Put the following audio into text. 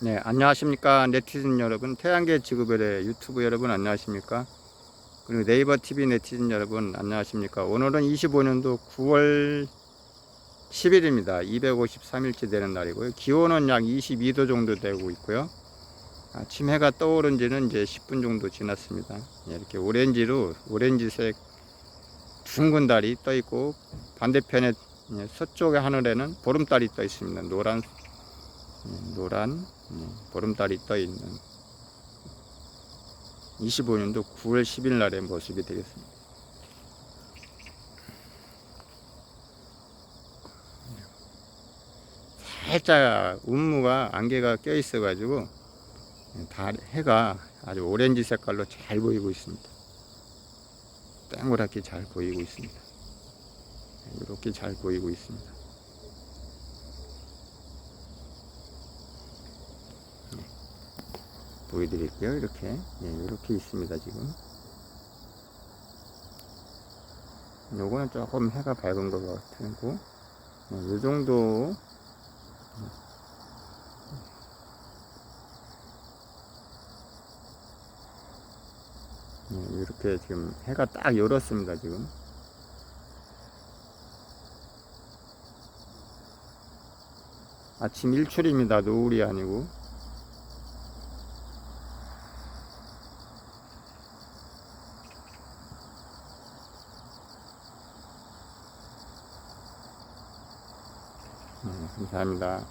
네, 안녕하십니까. 네티즌 여러분, 태양계 지구별의 유튜브 여러분, 안녕하십니까. 그리고 네이버 TV 네티즌 여러분, 안녕하십니까. 오늘은 25년도 9월 10일입니다. 253일째 되는 날이고요. 기온은 약 22도 정도 되고 있고요. 아침 해가 떠오른 지는 이제 10분 정도 지났습니다. 예, 이렇게 오렌지로, 오렌지색 둥근 달이 떠 있고, 반대편에 예, 서쪽의 하늘에는 보름달이 떠 있습니다. 노란 예, 노란 예, 보름달이 떠 있는 25년도 9월 10일 날의 모습이 되겠습니다. 살짝 운무가 안개가 껴 있어 가지고 다 해가 아주 오렌지 색깔로 잘 보이고 있습니다. 동그랗게 잘 보이고 있습니다. 이렇게 잘 보이고 있습니다. 보여드릴게요. 이렇게 예, 이렇게 있습니다. 지금 요거는 조금 해가 밝은 것 같고 예, 요 정도 예, 이렇게 지금 해가 딱 열었습니다. 지금 아침 일출입니다. 노을이 아니고 감사합니다.